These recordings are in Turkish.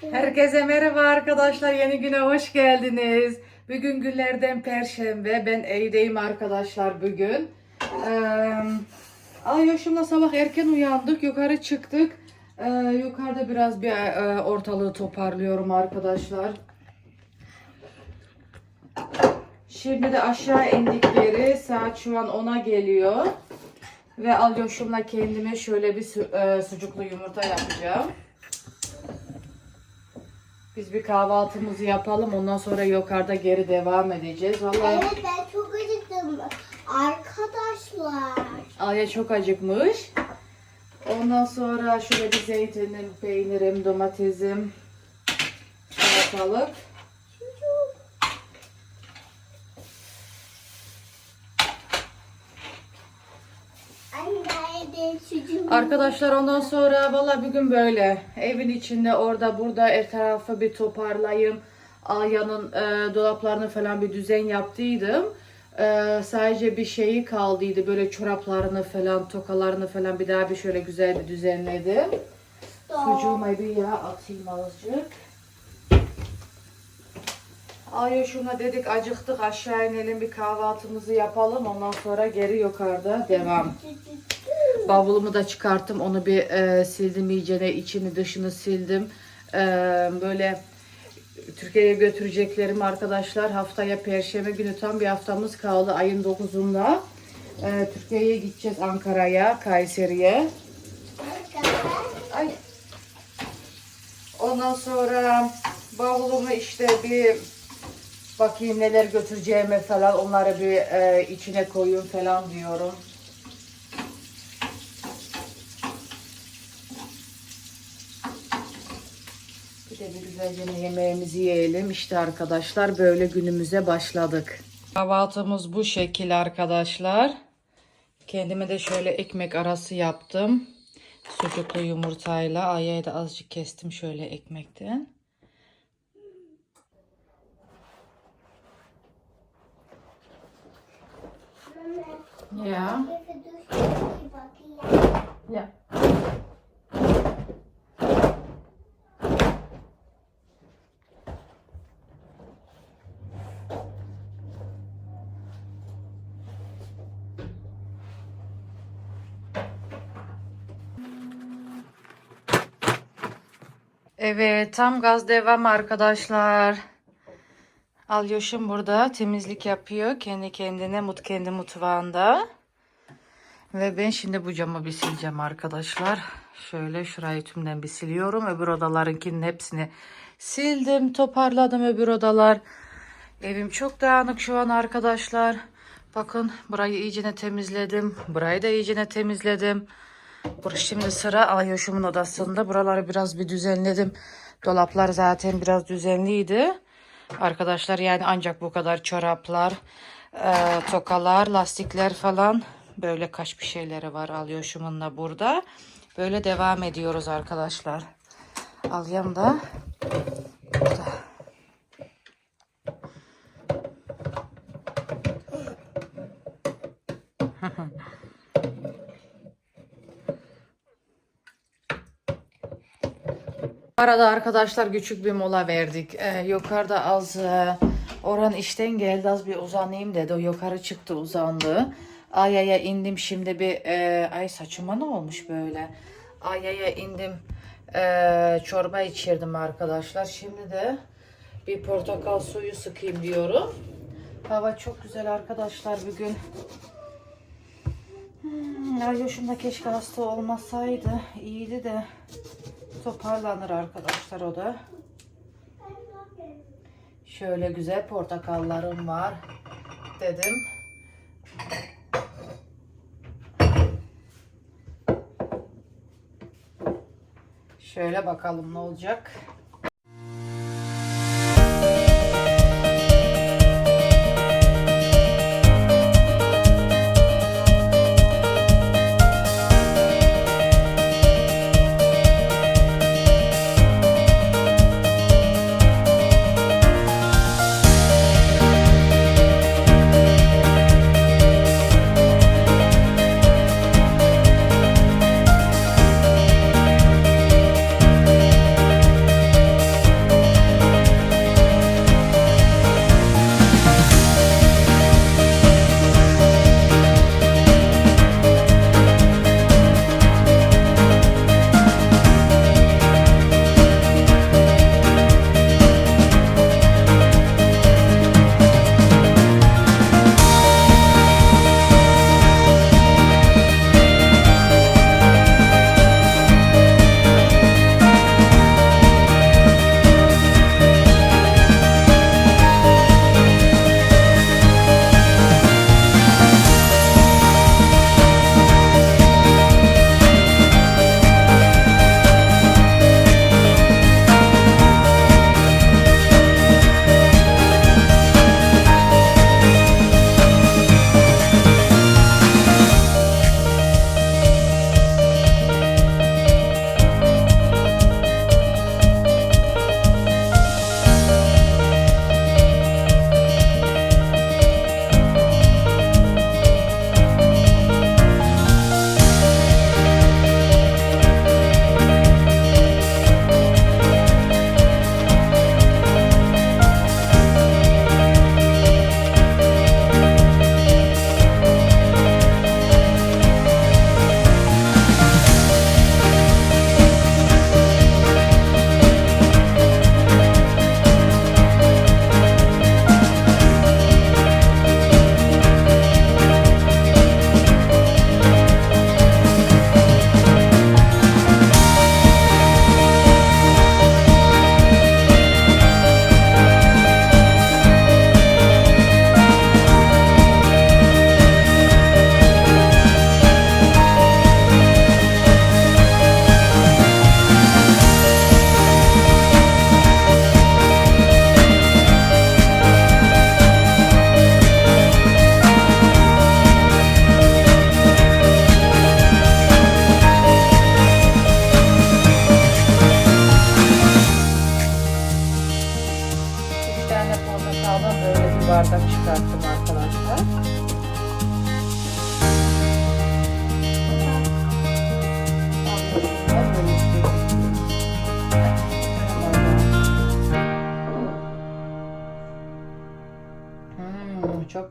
Herkese merhaba arkadaşlar. Yeni güne hoş geldiniz. Bugün günlerden perşembe. Ben evdeyim arkadaşlar bugün. Ee, Ayoşumla sabah erken uyandık. Yukarı çıktık. Ee, yukarıda biraz bir e, ortalığı toparlıyorum arkadaşlar. Şimdi de aşağı indikleri saat şu an 10'a geliyor. Ve Alyoşumla kendime şöyle bir su- e, sucuklu yumurta yapacağım. Biz bir kahvaltımızı yapalım. Ondan sonra yukarıda geri devam edeceğiz. Vallahi Evet ben çok acıktım. Arkadaşlar. Aya çok acıkmış. Ondan sonra şöyle bir zeytinim, peynirim, domatesim, salatalık. Anne çocuğum. Arkadaşlar ondan sonra valla bugün böyle evin içinde orada burada her tarafı bir toparlayayım. Aya'nın e, dolaplarını falan bir düzen yaptıydım. E, sadece bir şeyi kaldıydı böyle çoraplarını falan tokalarını falan bir daha bir şöyle güzel bir düzenledim. Sucuğuma bir yağ atayım azıcık. Ay şuna dedik acıktık aşağı inelim bir kahvaltımızı yapalım ondan sonra geri yukarıda devam. Bavulumu da çıkarttım onu bir e, sildim iyicene içini dışını sildim. E, böyle Türkiye'ye götüreceklerim arkadaşlar haftaya perşembe günü tam bir haftamız kaldı ayın 9'unda. E, Türkiye'ye gideceğiz Ankara'ya, Kayseri'ye. Ay. Ondan sonra bavulumu işte bir bakayım neler götüreceğime falan onları bir e, içine koyayım falan diyorum. Bir de bir güzelce yemeğimizi yiyelim. İşte arkadaşlar böyle günümüze başladık. Kahvaltımız bu şekil arkadaşlar. Kendime de şöyle ekmek arası yaptım. Sucuklu yumurtayla. Aya'ya da azıcık kestim şöyle ekmekten. Ya. Ya. Evet tam gaz devam arkadaşlar. Alyoş'um burada temizlik yapıyor. Kendi kendine mut kendi mutfağında. Ve ben şimdi bu camı bir sileceğim arkadaşlar. Şöyle şurayı tümden bir siliyorum. Öbür odalarınkinin hepsini sildim. Toparladım öbür odalar. Evim çok dağınık şu an arkadaşlar. Bakın burayı iyicene temizledim. Burayı da iyicene temizledim. Şimdi sıra Ayoş'umun odasında. Buraları biraz bir düzenledim. Dolaplar zaten biraz düzenliydi. Arkadaşlar yani ancak bu kadar çoraplar, e, tokalar, lastikler falan böyle kaç bir şeyleri var Alyoş'umun da burada. Böyle devam ediyoruz arkadaşlar. Alyam da burada. Arada arkadaşlar küçük bir mola verdik. Ee, yukarıda az e, Orhan işten geldi az bir uzanayım dedi. O yukarı çıktı uzandı. Ayaya indim şimdi bir e, ay saçıma ne olmuş böyle. Ayaya indim e, çorba içirdim arkadaşlar. Şimdi de bir portakal suyu sıkayım diyorum. Hava çok güzel arkadaşlar bugün. Hmm, Aryoş'um da keşke hasta olmasaydı. iyiydi de toparlanır arkadaşlar o da. Şöyle güzel portakallarım var dedim. Şöyle bakalım ne olacak.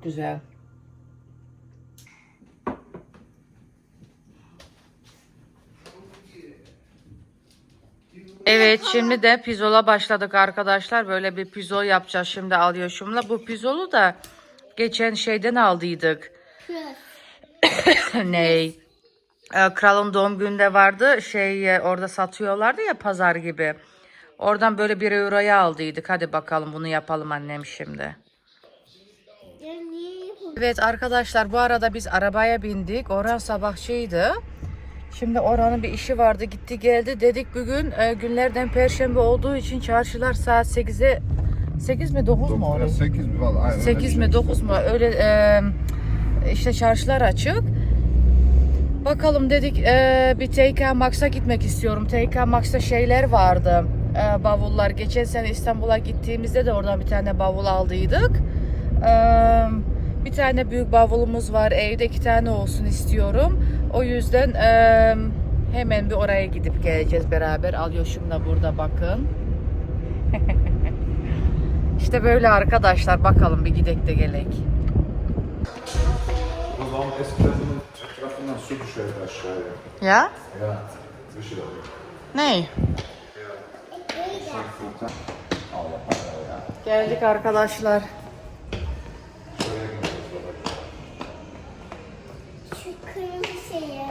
Güzel. Evet şimdi de pizola başladık arkadaşlar. Böyle bir pizol yapacağız şimdi alyoşumla. Bu pizolu da geçen şeyden aldıydık. Ney? Ee, Kralın doğum gününde vardı. Şey e, orada satıyorlardı ya pazar gibi. Oradan böyle bir euroya aldıydık. Hadi bakalım bunu yapalım annem şimdi. Evet arkadaşlar bu arada biz arabaya bindik. Orhan sabahçıydı. Şimdi Orhan'ın bir işi vardı gitti geldi. Dedik bugün e, günlerden perşembe olduğu için çarşılar saat 8'e 8 mi 9 mu orası? 8 mi valla? aynen öyle 8 bir şey. mi 9 mu öyle e, işte çarşılar açık. Bakalım dedik e, bir TK Max'a gitmek istiyorum. TK Max'ta şeyler vardı. e, bavullar. Geçen sene İstanbul'a gittiğimizde de oradan bir tane bavul aldıydık. E, bir tane büyük bavulumuz var. Evde iki tane olsun istiyorum. O yüzden e, hemen bir oraya gidip geleceğiz beraber. Alyoşum da burada bakın. işte böyle arkadaşlar. Bakalım bir gidek de gelek. O zaman eskiden etrafından su düşerdi aşağıya. Ya? Ya. Furkan. Allah Allah ya. Geldik arkadaşlar.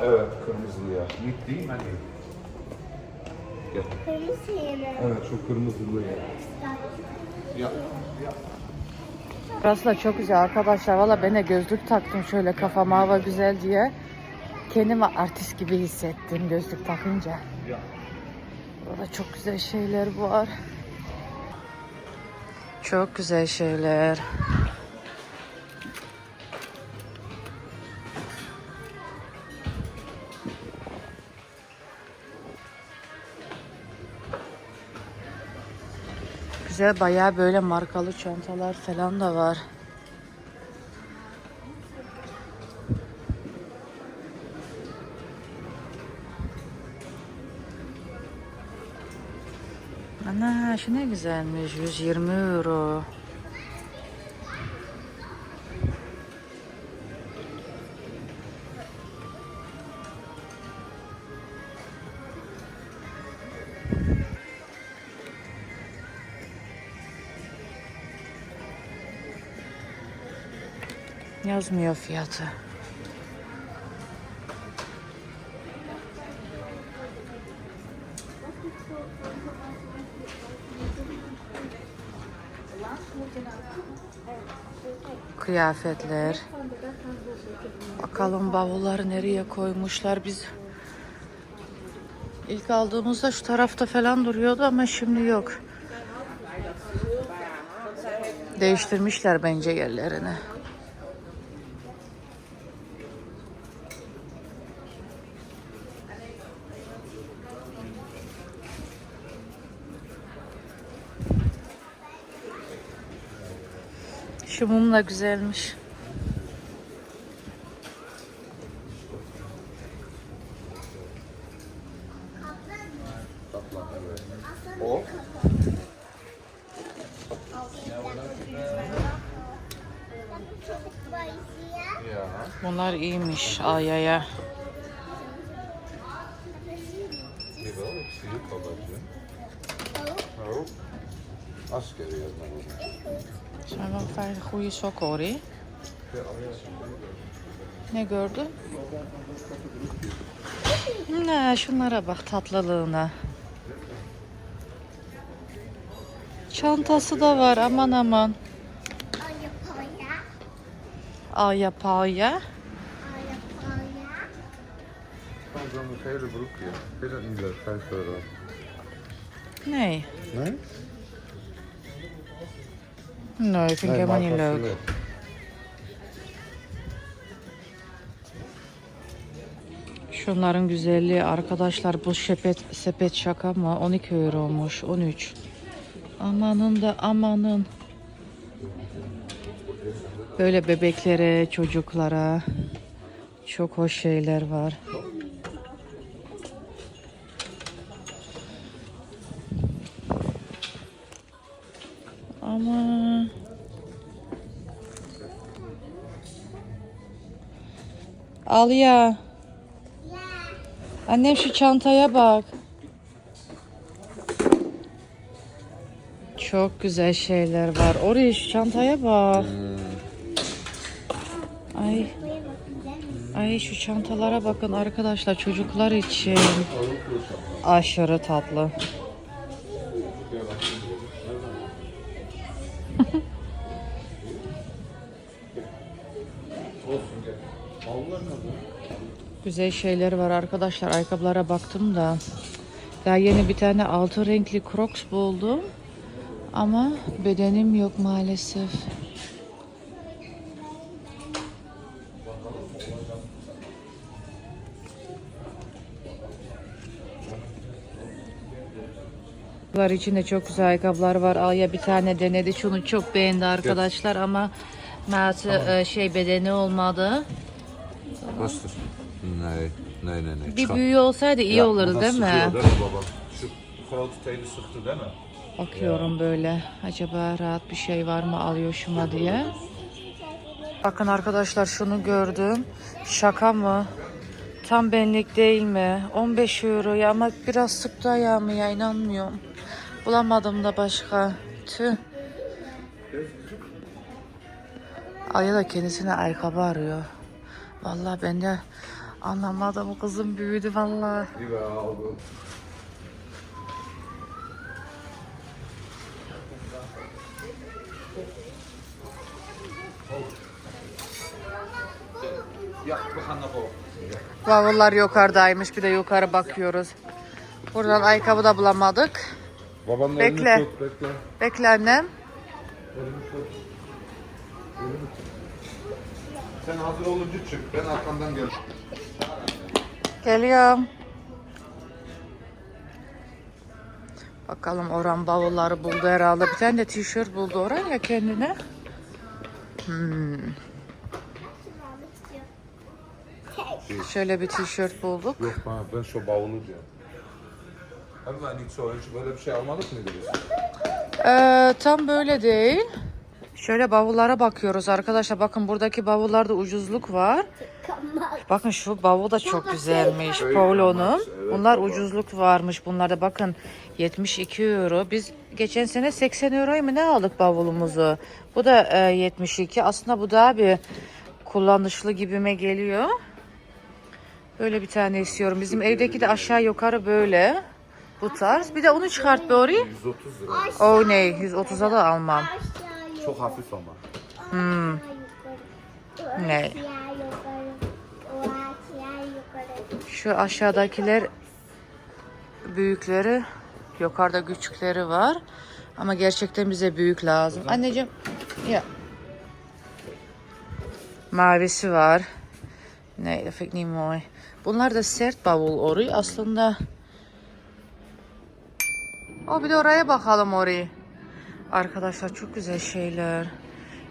Evet kırmızılı ya. Mik değil mi hani? Gel. Kırmızı şeyi mi? Evet şu kırmızılı ya. Ya. Burası da çok güzel arkadaşlar. Valla ben de gözlük taktım şöyle kafama hava güzel diye. Kendimi artist gibi hissettim gözlük takınca. Ya. Burada çok güzel şeyler var. Çok güzel şeyler. Güzel bayağı böyle markalı çantalar falan da var. Ana şu ne güzelmiş 120 euro. Yazmıyor fiyatı. Kıyafetler. Bakalım bavulları nereye koymuşlar biz. İlk aldığımızda şu tarafta falan duruyordu ama şimdi yok. Değiştirmişler bence yerlerini. Şu mum da güzelmiş. O. Bunlar iyiymiş Aya'ya. Askeri yazma bu. Zijn wel vijf goede sokken hoor. hè? Ne gördün? Ne şunlara bak tatlılığına. Çantası da var aman aman. Aya paya. Aya paya. Aya paya. Van zo'n gele broek, ja. Vind dat niet leuk? 5 euro. Nee. Nee? Nee, vind ik helemaal niet leuk. Şunların güzelliği arkadaşlar bu sepet, sepet şaka mı? 12 euromuş 13. Amanın da amanın. Böyle bebeklere, çocuklara çok hoş şeyler var. Al ya. Annem şu çantaya bak. Çok güzel şeyler var. Oraya şu çantaya bak. Ay. Ay şu çantalara bakın arkadaşlar çocuklar için. Aşırı tatlı. Güzel şeyler var arkadaşlar. Ayakkabılara baktım da. Daha yeni bir tane altı renkli Crocs buldum. Ama bedenim yok maalesef. Var içinde çok güzel ayakkabılar var. Alya bir tane denedi. Şunu çok beğendi arkadaşlar ama maalesef e, şey bedeni olmadı. Bastır. Nee, nee, nee. Bir büyüğü olsaydı iyi olurdu değil mi? Değil mi baba? Şu kol tutaylı sıktı değil mi? Bakıyorum böyle. Acaba rahat bir şey var mı alıyor şuna diye. Bakın arkadaşlar şunu gördüm. Şaka mı? Tam benlik değil mi? 15 euro ya ama biraz sıktı ayağımı ya inanmıyorum. Bulamadım da başka. Tüh. Aya da kendisine ayakkabı arıyor. Vallahi ben de anlamadım. Kızım büyüdü boven. Bavullar yukarıdaymış. Bir de yukarı bakıyoruz. Buradan ayakkabı da bulamadık. Babanın Bekle. elini tut, bekle. Bekle annem. Elini tut. Elini tut. Sen hazır olunca çık. Ben arkandan gel. Geliyorum. Bakalım Orhan bavulları buldu herhalde. Bir tane de tişört buldu Orhan ya kendine. Hmm. Şöyle bir tişört bulduk. Yok bana ben şu bavulu diyorum. Hemen ilk önce böyle bir şey almadık mıydı biz? Ee, tam böyle değil. Şöyle bavullara bakıyoruz arkadaşlar. Bakın buradaki bavullarda ucuzluk var. Bakın şu bavul da çok güzelmiş. Polo'nun. Bunlar ucuzluk varmış. Bunlarda bakın 72 euro. Biz geçen sene 80 euroya mı ne aldık bavulumuzu? Bu da e, 72. Aslında bu daha bir kullanışlı gibime geliyor. Böyle bir tane istiyorum. Bizim evdeki de aşağı yukarı böyle. Bu tarz. Bir de onu çıkart be oraya. 130 lira. O ne? 130'a da almam. Çok hafif ama. Hmm. Ne? Şu aşağıdakiler büyükleri, yukarıda küçükleri var. Ama gerçekten bize büyük lazım. Anneciğim, ya. Mavisi var. Ne, niet mooi. Bunlar da sert bavul ori. Aslında o bir de oraya bakalım orayı. Arkadaşlar çok güzel şeyler.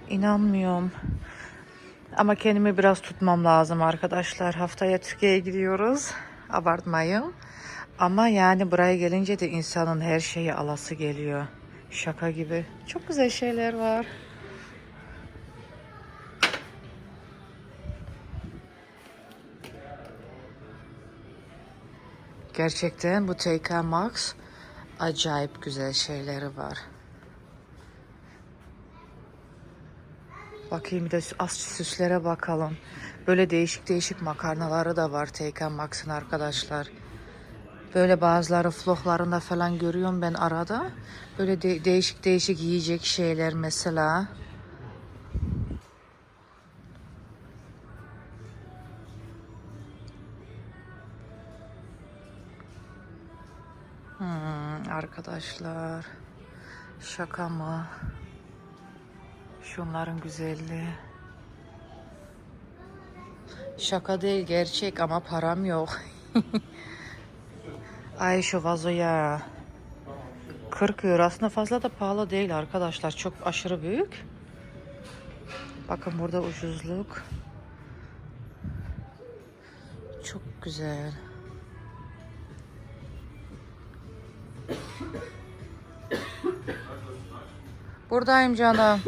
İnanmıyorum. Ama kendimi biraz tutmam lazım arkadaşlar. Haftaya Türkiye'ye gidiyoruz. Abartmayın. Ama yani buraya gelince de insanın her şeyi alası geliyor. Şaka gibi. Çok güzel şeyler var. Gerçekten bu TK Maxx acayip güzel şeyleri var. Bakayım bir de az süslere bakalım. Böyle değişik değişik makarnaları da var TK Max'ın arkadaşlar. Böyle bazıları vloglarında falan görüyorum ben arada. Böyle de- değişik değişik yiyecek şeyler mesela. Hmm, arkadaşlar. Şaka mı? Şunların güzelliği. Şaka değil gerçek ama param yok. Ay şu vazoya. 40 euro aslında fazla da pahalı değil arkadaşlar. Çok aşırı büyük. Bakın burada ucuzluk. Çok güzel. Buradayım canım.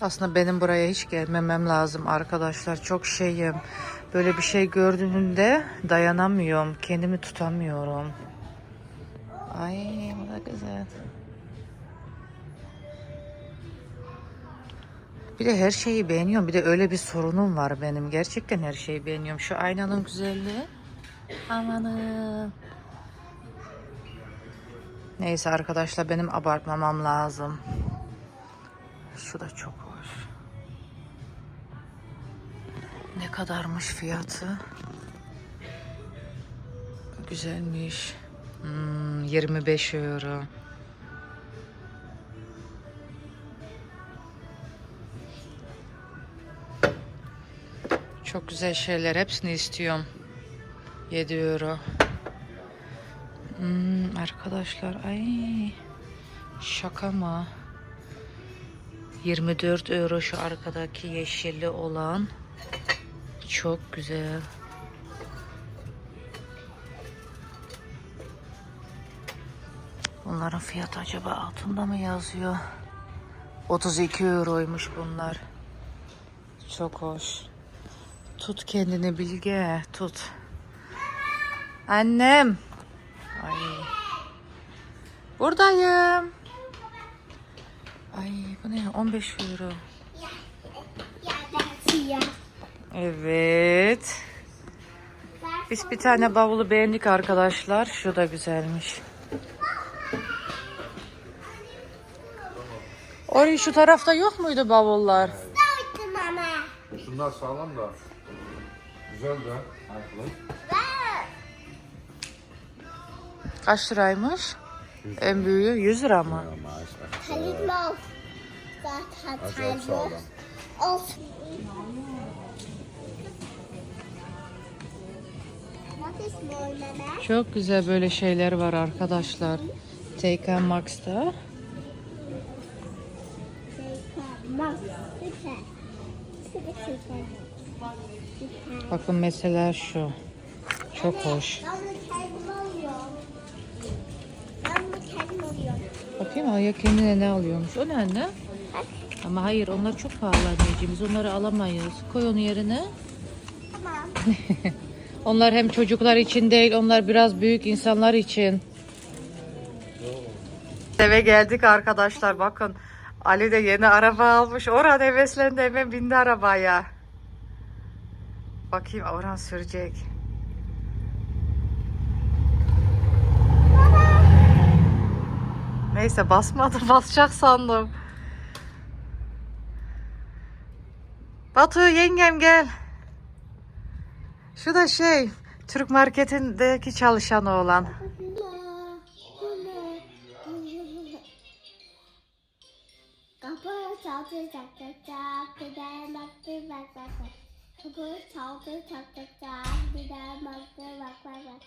Aslında benim buraya hiç gelmemem lazım arkadaşlar. Çok şeyim. Böyle bir şey gördüğümde dayanamıyorum. Kendimi tutamıyorum. Ay bu da güzel. Bir de her şeyi beğeniyorum. Bir de öyle bir sorunum var benim. Gerçekten her şeyi beğeniyorum. Şu aynanın güzelliği. Amanın. Neyse arkadaşlar benim abartmamam lazım. Şu da çok hoş. Ne kadarmış fiyatı? Güzelmiş. Hmm, 25 euro. Çok güzel şeyler. Hepsini istiyorum. 7 euro. Hmm, arkadaşlar ay şaka mı? 24 euro şu arkadaki yeşilli olan. Çok güzel. Bunların fiyatı acaba altında mı yazıyor? 32 euroymuş bunlar. Çok hoş. Tut kendini Bilge, tut. Annem. Ay. Buradayım. Ay bu ne? 15 euro. Evet. Biz bir tane bavulu beğendik arkadaşlar. Şu da güzelmiş. Oraya şu tarafta yok muydu bavullar? Şunlar sağlam da. Güzel de. Ayaklı. Kaç liraymış? En büyüğü 100 lira mı? Sağlam. Wat is mooi, mama? Çok güzel böyle şeyler var arkadaşlar. TK Max'ta. Mas. Süper. Süper süper. Bakın mesela şu. Çok hoş. Bakayım Aya kendine ne alıyormuş. O ne anne? Ama hayır onlar çok pahalı anneciğim. Biz onları alamayız. Koy onu yerine. Tamam. Onlar hem çocuklar için değil, onlar biraz büyük insanlar için. Eve geldik arkadaşlar bakın. Ali de yeni araba almış. Orhan heveslendi hemen bindi arabaya. Bakayım Orhan sürecek. Neyse basmadı basacak sandım. Batu yengem gel. Şu da şey Türk marketindeki çalışan oğlan. Kapı çaldı çak çak çak de baktı bak bak bak.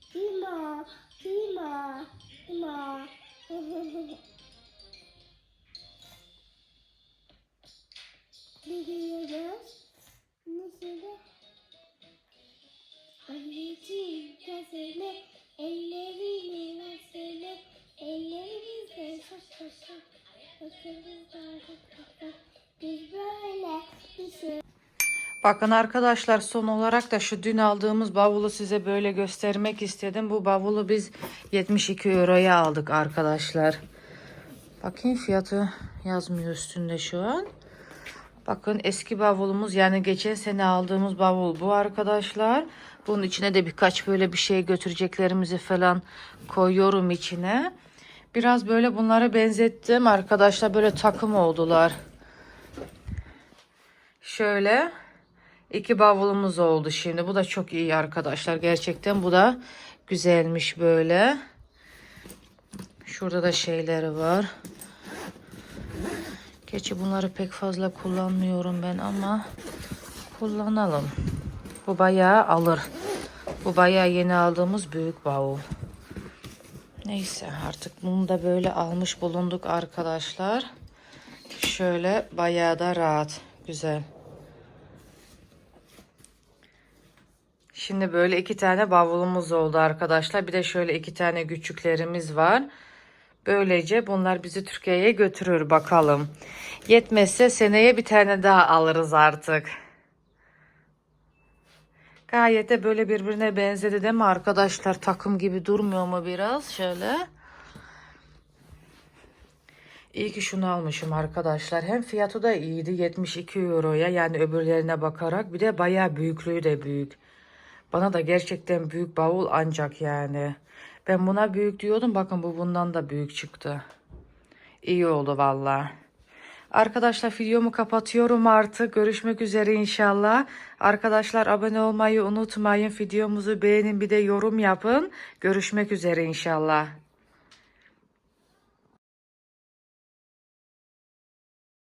Kim o? Kim o? Kim o? Hehehehe Bakın arkadaşlar son olarak da şu dün aldığımız bavulu size böyle göstermek istedim. Bu bavulu biz 72 euroya aldık arkadaşlar. Bakayım fiyatı yazmıyor üstünde şu an. Bakın eski bavulumuz yani geçen sene aldığımız bavul bu arkadaşlar. Bunun içine de birkaç böyle bir şey götüreceklerimizi falan koyuyorum içine. Biraz böyle bunlara benzettim arkadaşlar böyle takım oldular. Şöyle İki bavulumuz oldu şimdi. Bu da çok iyi arkadaşlar. Gerçekten bu da güzelmiş böyle. Şurada da şeyleri var. Gerçi bunları pek fazla kullanmıyorum ben ama kullanalım. Bu bayağı alır. Bu bayağı yeni aldığımız büyük bavul. Neyse artık bunu da böyle almış bulunduk arkadaşlar. Şöyle bayağı da rahat. Güzel. Şimdi böyle iki tane bavulumuz oldu arkadaşlar. Bir de şöyle iki tane küçüklerimiz var. Böylece bunlar bizi Türkiye'ye götürür bakalım. Yetmezse seneye bir tane daha alırız artık. Gayet de böyle birbirine benzedi değil mi arkadaşlar? Takım gibi durmuyor mu biraz? Şöyle. İyi ki şunu almışım arkadaşlar. Hem fiyatı da iyiydi 72 euroya yani öbürlerine bakarak. Bir de bayağı büyüklüğü de büyük. Bana da gerçekten büyük bavul ancak yani. Ben buna büyük diyordum. Bakın bu bundan da büyük çıktı. İyi oldu valla. Arkadaşlar videomu kapatıyorum artık. Görüşmek üzere inşallah. Arkadaşlar abone olmayı unutmayın. Videomuzu beğenin bir de yorum yapın. Görüşmek üzere inşallah.